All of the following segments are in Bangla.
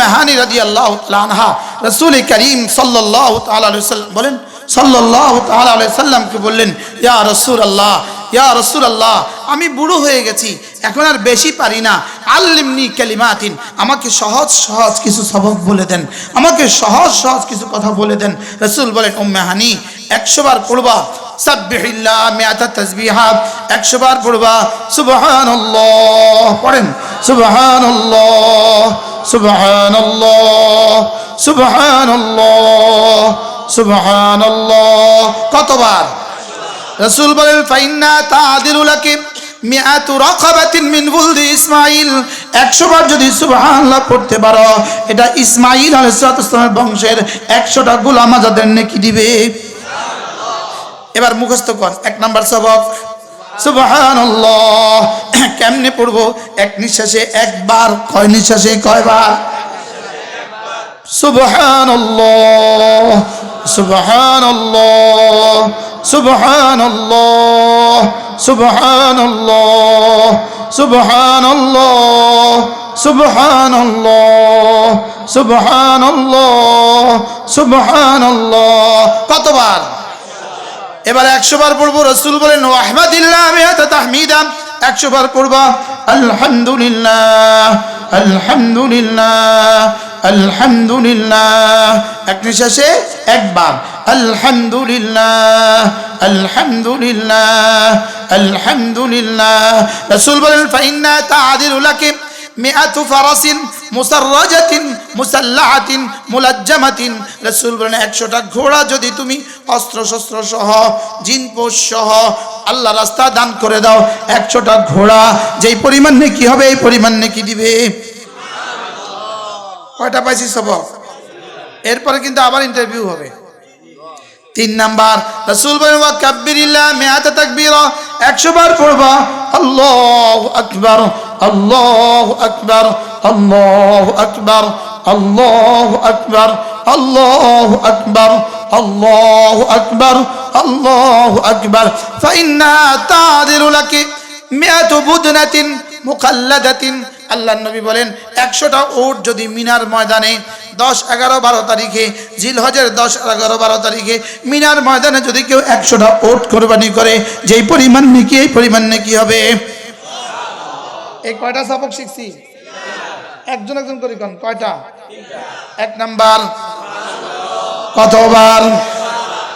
মেহানি রাজি আল্লাহ আনহা, রসুল করিম সাল্লাহ তাল্লাম বলেন সাল্লাহ তাল্লামকে বললেন, ইয়া রসুল আল্লাহ ইয়া রসুল আল্লাহ আমি বুড়ো হয়ে গেছি, এখন আর বেশি পারি না, আল্লিমনি ক্যালিমাতিন আমাকে সহজ সহজ কিছু সবক বলে দেন, আমাকে সহজ সহজ কিছু কথা বলে দেন। রসুল বলেন, ও মেহানি, একশো বার পড়বা একশোবার পড়বা সুবহান পড়েন সুবহান সুবহানাল্লাহ সুবহানাল্লাহ সুবহানাল্লাহ। সুবহানাল্লাহ কতবার? রাসূল বলেন, ফাইন্না তাদিরু লাকি মিআতু রাকাবাতিন মিন বুলদি ইসমাইল 100 বার যদি সুবহানাল্লাহ পড়তে পারো, এটা ইসমাইল আলাইহিস সালামের বংশের 100টা গোলাম আজাদের নেকি দিবে। এবার মুখস্থ কর, এক নাম্বার সবক। কেমনে পড়ব? এক নিঃশ্বাসে একবার, কয় নিঃশ্বাসে কয়বার? সুবহানাল্লাহ সুবহানাল্লাহ সুবহানাল্লাহ সুবহানাল্লাহ সুবহানাল্লাহ সুবহানাল্লাহ সুবহানাল্লাহ সুবহানাল্লাহ। কতবার? এবার একশো বার পড়ব, রসুল বলেন একশো বার পড়বা, আলহামদুলিল্লাহ আলহামদুলিল্লাহ আলহামদুলিল্লাহ। এক নিঃশ্বাসে একবার, আলহামদুলিল্লাহ আলহামদুলিল্লাহ আলহামদুলিল্লাহ। রসুল বলেন, ফাইন্না তাআদিলুলাকে মিআতু ফারাসিন মুসাররাজাতিন মুসাল্লাহাতিন মুলাজ্জামাতিন। রাসূল বলেন 100টা ঘোড়া যদি তুমি অস্ত্র শস্ত্র সহ জিনপোষ সহ আল্লাহ রাস্তা দান করে দাও 100টা ঘোড়া যেই পরিমাণ নেকি হবে, এই পরিমাণ নেকি দিবে। কয়টা পাইছি সবক? এরপরে কিন্তু আবার ইন্টারভিউ হবে। তিন নাম্বার, রাসূল বলেন, ওয়া কাব্বিরিল্লাহ মিআতা তাকবীরা 100 বার পড়বা, আল্লাহু আকবার। আল্লাহু আকবার আল্লাহু আকবার আল্লাহু আকবার আল্লাহু আকবার, আল্লাহু আকবর, আল্লাহু আকবার। ফাইন্না তাদিরু লাকি মিআতু বুদনাতিন মুকাল্লাদাতিন। আল্লাহ নবী বলেন, একশোটা উট যদি মিনার ময়দানে দশ এগারো বারো তারিখে, জিলহজের দশ এগারো বারো তারিখে মিনার ময়দানে যদি কেউ একশোটা ওট কোরবানি করে, যেই পরিমাণ নেকি, এই পরিমাণ নেকি হবে। এই কয়টা সবক শিখছি? একজন একজন করে কন, কয়টা? এক নাম্বার। কতবার?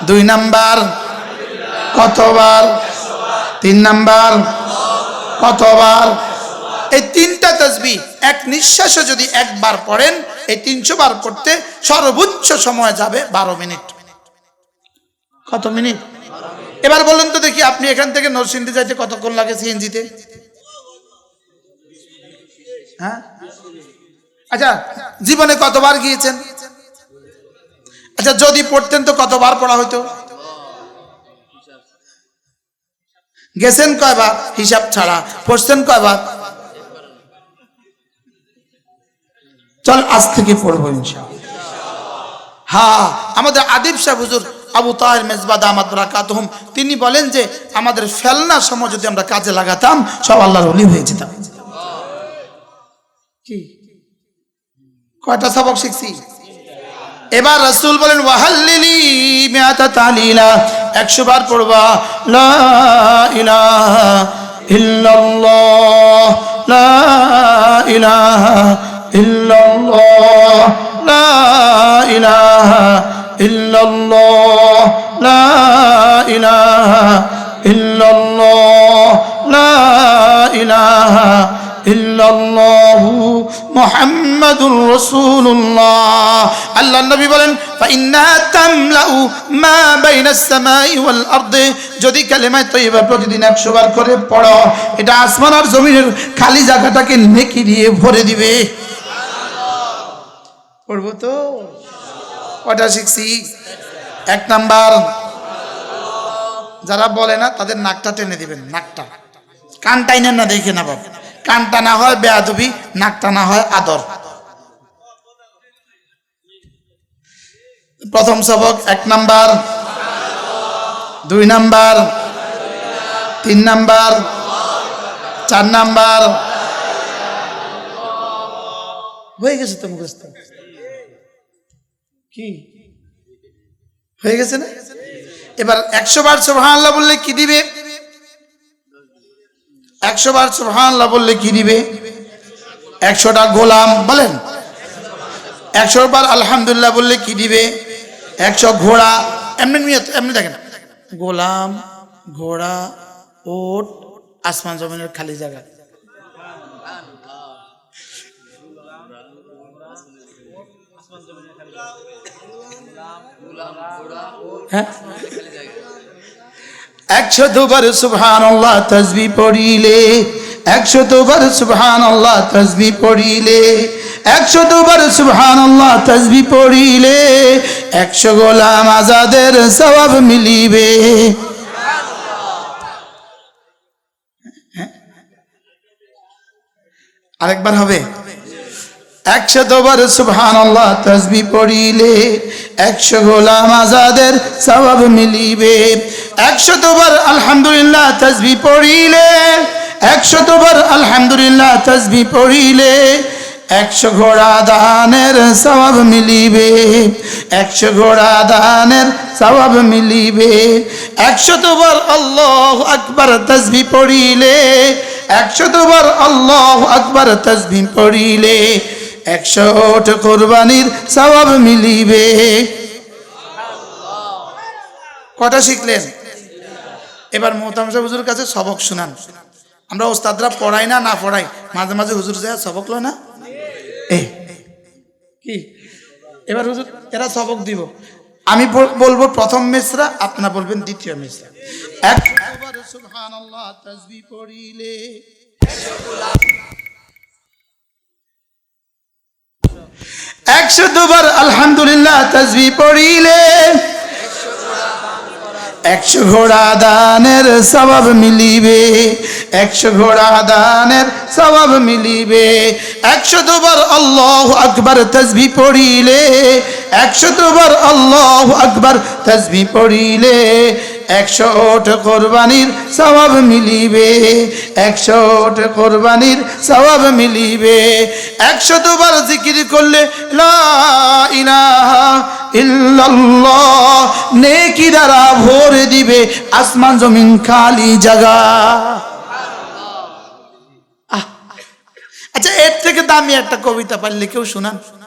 দুই নাম্বার। কতবার? তিন নাম্বার। কতবার? এই তিনটা তসবি এক নিঃশ্বাসে যদি একবার পড়েন, এই তিনশো বার করতে সর্বোচ্চ সময় যাবে বারো মিনিট। কত মিনিট? এবার বলুন তো দেখি, আপনি এখান থেকে নরসিংদী যাইতে কতক্ষণ লাগে সিএনজিতে হ্যাঁ? আচ্ছা জীবনে কতবার গিয়েছেন? আচ্ছা যদি পড়তেন তো কতবার পড়া হইতো? গেছেন কয়বার? হিসাব ছাড়া। পড়ছেন কয়বার? চল, আজ থেকে পড়ব হ্যাঁ আমাদের আদিব সাহেব হুজুর আবু তাহের মেজবাদ আহমদ রাকাতহম, তিনি বলেন যে আমাদের ফেলনার সময় যদি আমরা কাজে লাগাতাম, সব আল্লাহর অলি হয়ে যেতাম। কয়টা সবক শিখছি? এবার রাসূল বলেন, ওয়াহাল্লিলি মিআতা তালিলা 100 বার পড়বা, লা ইলাহা ইল্লাল্লাহ লা ইলাহা ইল্লাল্লাহ লা ইলাহা ইল্লাল্লাহ লা ইলাহা ইল্লাল্লাহ লা ইলাহা ইল্লাল্লাহু মুহাম্মাদুর রাসূলুল্লাহ। আল্লাহ নবী বলেন তামলাউ মা বাইনাস সামাই ওয়াল আরদি। যদি কালেমা তৈবা প্রতিদিন 100 বার করে পড়ো, এটা আসমান আর জমিনের খালি জায়গাটাকে নেকি দিয়ে ভরে দিবে। পড়ব তো? কটা শিখছি? এক নাম্বার, যারা বলে না, তাদের নাকটা টেনে দিবেন, নাকটা। কান টাইনেন না দেখে না বাবা। কানটা না হয়, বেয়াদবি, নাকটা না হয়, আদর। প্রথম সবক, এক নাম্বার। দুই নাম্বার। তিন নাম্বার। চার নাম্বার। হয়ে গেছে তো মুখস্থ? কি? হয়ে গেছে না? এবার একশো বার আল্লাহ বললে কি দিবে? একশো বার সুবহান আল্লাহ বললে কি দিবে? একশোটা গোলাম বলেন। একশো বার আলহামদুলিল্লাহ বললে কি দিবে? একশো ঘোড়া, এমনি এমনি দেখেন। গোলাম, ঘোড়া, ওট, আসমান জমিনের খালি জায়গা। হ্যাঁ? একশো দুবার সুবহান আল্লাহ তসবি পড়িলে একশো দুবার সুবহান আল্লাহ তসবি পড়িলে একশো দুবার সুবহান আল্লাহ তসবি পড়িলে, একশো গোলাম আজাদের সবাব মিলিবে। হ্যাঁ? আরেকবার হবে? একশো দুবার সুবহান আল্লাহ তসবি পড়িলে একশো গোলাম আজাদের সবাব মিলিবে। একশো দুবার আলহামদুলিল্লাহ তসবি পড়িলে, একশো দুবার আলহামদুলিল্লাহ তসবি পড়িলে একশো ঘোড়া দানের সবাব মিলিবে, একশো ঘোড়া দানের সবাব মিলিবে। একশো দুবার আল্লাহ আকবার তসবি পড়িলে, একশো দুবার আল্লাহ আকবার তসবি পড়িলে একশো ওট কোরবানির সবাব মিলিবে। কটা শিখলেন? এবার মোহতামশা হুজুর কাছে সবক শুনান। আমরা ওস্তাদরা পড়াই না না পড়াই। মাঝে মাঝে হুজুর যায়, সবক লয় না? এ, কি? এবার হুজুর, এরা সবক দিব। আমি বলব প্রথম মিশ্রা আপনারা বলবেন দ্বিতীয় মিশ্রা এক সুবহানাল্লাহ তাসবিহ পড়িলে। একশো দুবার আলহামদুলিল্লাহ তাসবি পড়িলে, একশো ঘোড়া দানের সবাব মিলিবে, একশো ঘোড়া দানের সবাব মিলিবে, একশো দুবার আল্লাহ আকবার তসবি পড়িলে, একশো দুবার আল্লাহ আকবর তসবি পড়িলে একশো কোরবানির সবাব মিলিবে, একশো কোরবানির সবাব মিলিবে। একশো দুবার জিকির করলে নেকি দ্বারা ভরে দিবে আসমান জমিন খালি জাগা আচ্ছা এর থেকে দামি একটা কবিতা পারলে কেউ শোনান শোনান।